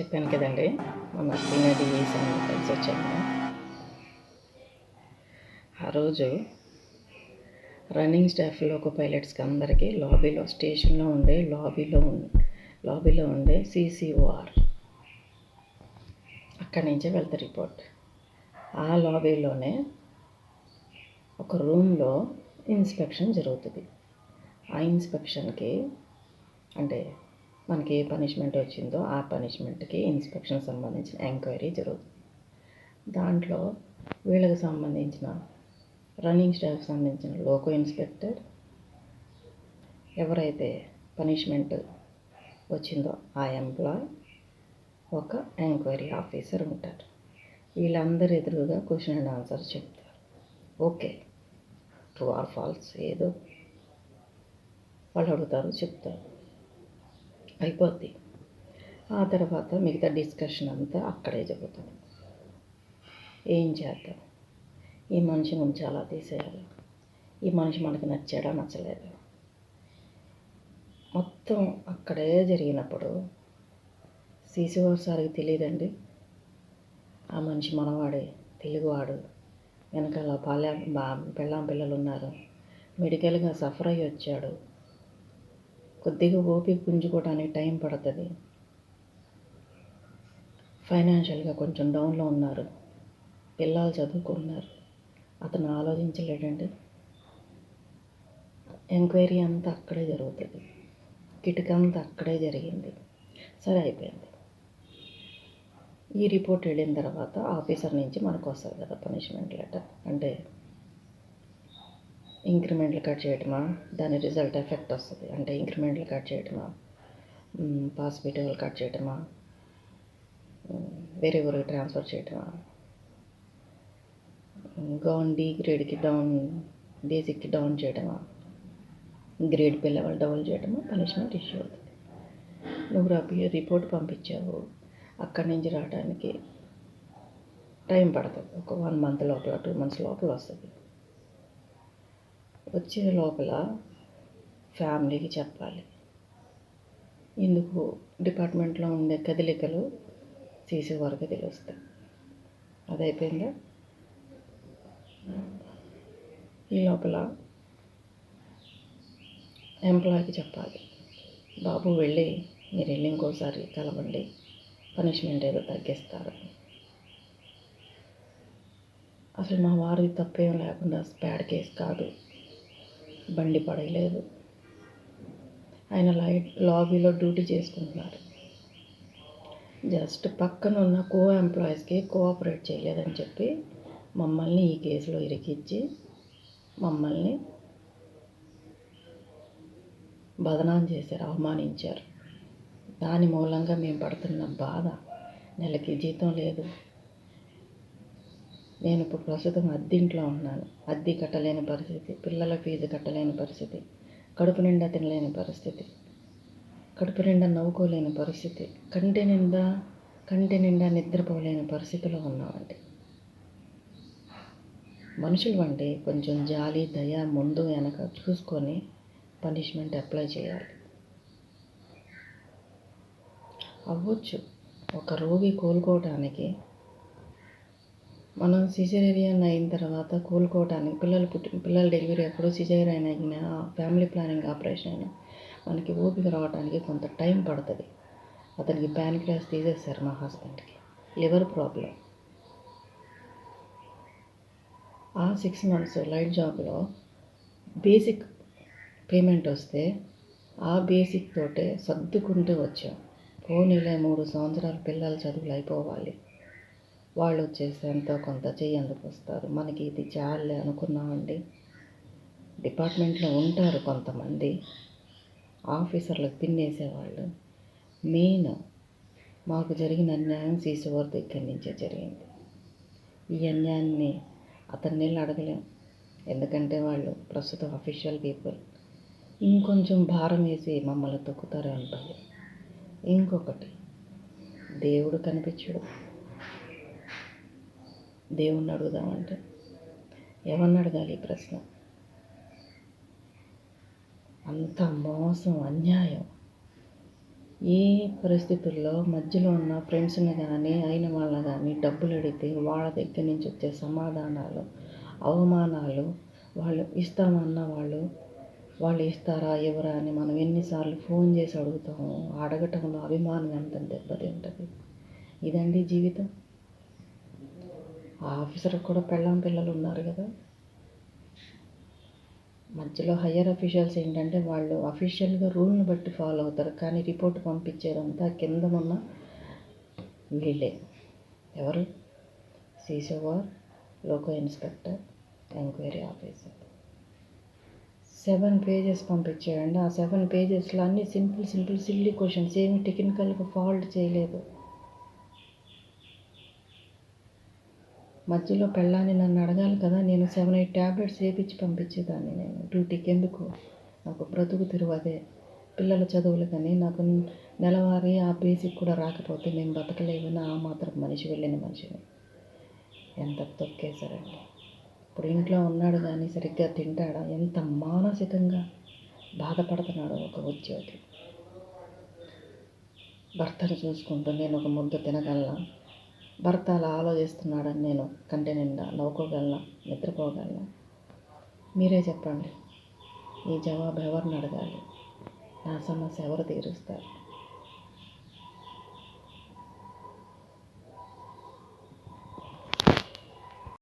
చెప్పాను కదండి మన సీనియర్ డిఎస్ కలిసి వచ్చాము. ఆ రోజు రన్నింగ్ స్టాఫ్లో ఒక పైలట్స్కి అందరికీ లాబీలో స్టేషన్లో ఉండే లాబీలో ఉం- లాబీలో ఉండే సిసిఓఆర్ అక్కడి నుంచే వెళ్తారు రిపోర్ట్. ఆ లాబీలోనే ఒక రూమ్లో ఇన్స్పెక్షన్ జరుగుతుంది. ఆ ఇన్స్పెక్షన్కి అంటే మనకి ఏ పనిష్మెంట్ వచ్చిందో ఆ పనిష్మెంట్కి ఇన్స్పెక్షన్ సంబంధించిన ఎంక్వైరీ జరుగుతుంది. దాంట్లో వీళ్ళకి సంబంధించిన రన్నింగ్ స్టాఫ్ సంబంధించిన లోకో ఇన్స్పెక్టర్ ఎవరైతే పనిష్మెంట్ వచ్చిందో ఆ ఎంప్లాయ్ ఒక ఎంక్వైరీ ఆఫీసర్ ఉంటారు వీళ్ళందరి ఎదురుగా క్వశ్చన్ అండ్ ఆన్సర్ చెప్తారు. ఓకే ట్రూ ఆర్ ఫాల్స్ ఏదో వాళ్ళు అడుగుతారు చెప్తారు. అయిపోద్ది. ఆ తర్వాత మిగతా డిస్కషన్ అంతా అక్కడే జరుగుతుంది. ఏం చేద్దాం? ఈ మనిషిని ఉంచాలా తీసేయాలి. ఈ మనిషి మనకు నచ్చాడా నచ్చలేదు? మొత్తం అక్కడే జరిగినప్పుడు సీసీఓ సార్కి తెలియదండి ఆ మనిషి మనవాడే తెలుగువాడు. వెనకాల పాలె బా పెళ్ళాం పిల్లలు ఉన్నారు మెడికల్గా సఫర్ అయ్యి వచ్చాడు. కొద్దిగా ఓపిక పుంజుకోవడానికి టైం పడుతుంది. ఫైనాన్షియల్గా కొంచెం డౌన్లో ఉన్నారు. పిల్లలు చదువుకున్నారు అతను ఆలోచించలేడండి. ఎంక్వైరీ అంతా అక్కడే జరుగుతుంది. కిటిక అంతా అక్కడే జరిగింది. సరే అయిపోయింది. ఈ రిపోర్ట్ వెళ్ళిన తర్వాత ఆఫీసర్ నుంచి మనకు వస్తుంది కదా పనిష్మెంట్ లెటర్. అంటే ఇంక్రిమెంట్లు కట్ చేయటమా? దాని రిజల్ట్ ఎఫెక్ట్ వస్తుంది. అంటే ఇంక్రిమెంట్లు కట్ చేయటమా? పాస్ బీటలు కట్ చేయటమా? వేరే ఊరికి ట్రాన్స్ఫర్ చేయటమా? గౌన్ డి గ్రేడ్కి డౌన్ బేసిక్కి డౌన్ చేయటమా? గ్రేడ్ పిల్లవాళ్ళు డౌన్ చేయటమా? పనిష్మెంట్ ఇష్యూ అవుతుంది. నువ్వు రపి రిపోర్ట్ పంపించావు. అక్కడి నుంచి రావడానికి టైం పడుతుంది. ఒక వన్ మంత్ లోపల టూ మంత్స్ లోపల వస్తుంది. వచ్చే లోపల ఫ్యామిలీకి చెప్పాలి. ఇందుకు డిపార్ట్మెంట్లో ఉండే కదలికలు సీసీ వరకు తెలుస్తాయి. అది అయిపోయిందా ఈ లోపల ఎంప్లాయీకి చెప్పాలి. బాబు వెళ్ళి మీరు వెళ్ళి ఇంకోసారి కలవండి. పనిష్మెంట్ ఏదో తగ్గిస్తారు అసలు మా వారికి తప్పేం లేకుండా స్పాడ్ కేసు కాదు. బండి పడలేదు ఆయన లైట్ లాబీలో డ్యూటీ చేసుకుంటున్నారు. జస్ట్ పక్కన ఉన్న కో ఎంప్లాయీస్కి కోఆపరేట్ చేయలేదని చెప్పి మమ్మల్ని ఈ కేసులో ఇరికిచ్చి మమ్మల్ని బదనాం చేశారు అవమానించారు. దాని మూలంగా మేము పడుతున్న బాధ నెలకి జీతం లేదు. నేను ఇప్పుడు ప్రస్తుతం అద్దెంట్లో ఉన్నాను. అద్దె కట్టలేని పరిస్థితి పిల్లల ఫీజు కట్టలేని పరిస్థితి కడుపు నిండా తినలేని పరిస్థితి కడుపు నిండా నవ్వుకోలేని పరిస్థితి కంటి నిండా కంటి నిండా నిద్రపోలేని పరిస్థితిలో ఉన్నామండి మనుషులు అంటే కొంచెం జాలి దయ ముందు వెనక చూసుకొని పనిష్మెంట్ అప్లై చేయాలి. అవ్వచ్చు. ఒక రోగి కోలుకోవటానికి మనం సిజేరియన్ అయిన తర్వాత కోలుకోవటానికి పిల్లలు పుట్టి పిల్లల డెలివరీ అప్పుడు సిజేరియన్ అయిన ఫ్యామిలీ ప్లానింగ్ ఆపరేషన్ అయినా మనకి ఓపిక రావడానికి కొంత టైం పడుతుంది. అతనికి ప్యాన్క్రియాస్ తీసేస్తారు మా హస్బెండ్కి లివర్ ప్రాబ్లం ఆ సిక్స్ మంత్స్ లైట్ జాబ్లో బేసిక్ పేమెంట్ వస్తే ఆ బేసిక్ తోటే సర్దుకుంటూ వచ్చాం. పోనీలే మూడు సంవత్సరాలు పిల్లల చదువులు అయిపోవాలి. వాళ్ళు వచ్చేసి ఎంతో కొంత చేయందుకు వస్తారు? మనకి ఇది చాలే అనుకున్నామండి. డిపార్ట్మెంట్లో ఉంటారు కొంతమంది. ఆఫీసర్లకు పిన్నేసేవాళ్ళు మెయిన్ మాకు జరిగిన అన్యాయం సీసీఓర్ దగ్గర నుంచే జరిగింది. ఈ అన్యాయాన్ని అతన్ని వెళ్ళి అడగలేం. ఎందుకంటే వాళ్ళు ప్రస్తుతం అఫీషియల్ పీపుల్ ఇంకొంచెం భారం వేసి మమ్మల్ని తొక్కుతారు అంటారు. భయం ఇంకొకటి దేవుడు కనిపించడు. దేవుణ్ణి అడుగుదామంటే ఎవరిని అడగాలి ఈ ప్రశ్న? అంత మోసం అన్యాయం. ఏ పరిస్థితుల్లో మధ్యలో ఉన్న ఫ్రెండ్స్ని కానీ అయిన వాళ్ళని కానీ డబ్బులు అడిగితే వాళ్ళ దగ్గర నుంచి వచ్చే సమాధానాలు అవమానాలు వాళ్ళు ఇస్తామన్న వాళ్ళు వాళ్ళు ఇస్తారా ఎవరా అని మనం ఎన్నిసార్లు ఫోన్ చేసి అడుగుతాము. అడగటంలో అభిమానం ఎంత దెబ్బతింటుంది ఇదండి జీవితం. ఆఫీసర్కి కూడా పెళ్ళాం పిల్లలు ఉన్నారు కదా. మధ్యలో హయ్యర్ అఫీషియల్స్ ఏంటంటే వాళ్ళు అఫీషియల్గా రూల్ని బట్టి ఫాలో అవుతారు. కానీ రిపోర్ట్ పంపించేదంతా కింద ఉన్న వీళ్ళే. ఎవరు? సీసోవార్ loco inspector enquiry officer. Seven pages పంపించేయండి ఆ సెవెన్ పేజెస్లో అన్ని సింపుల్ సింపుల్ సిల్లీ క్వశ్చన్స్. ఏమి టెక్నికల్గా ఫాల్ట్ చేయలేదు. మధ్యలో పెళ్ళాన్ని నన్ను అడగాలి కదా నేను సెవెన్ ఎయిట్ ట్యాబ్లెట్స్ వేపించి పంపించేదాన్ని నేను. డ్యూటీకి ఎందుకు? నాకు బ్రతుకు తిరువదే పిల్లల చదువులు కానీ నాకు నెలవారీ ఆ బేసిక్ కూడా రాకపోతే నేను బతకలేవని ఆ మాత్రం మనిషి వెళ్ళిన మనిషిని. ఎంత తొక్కేశారండి. ఇప్పుడు ఇంట్లో ఉన్నాడు కానీ సరిగ్గా తింటాడా? ఎంత మానసికంగా బాధపడుతున్నాడు ఒక ఉద్యోగి. భర్తను చూసుకుంటూ నేను ఒక ముద్ద తినగలను? భర్త అలా ఆలోచిస్తున్నాడని నేను కంటి నిండా నవ్వుకోగలనా? నిద్రపోగలనా? మీరే చెప్పండి. ఈ జవాబు ఎవరిని అడగాలి? నా సమస్య ఎవరు తీరుస్తారు?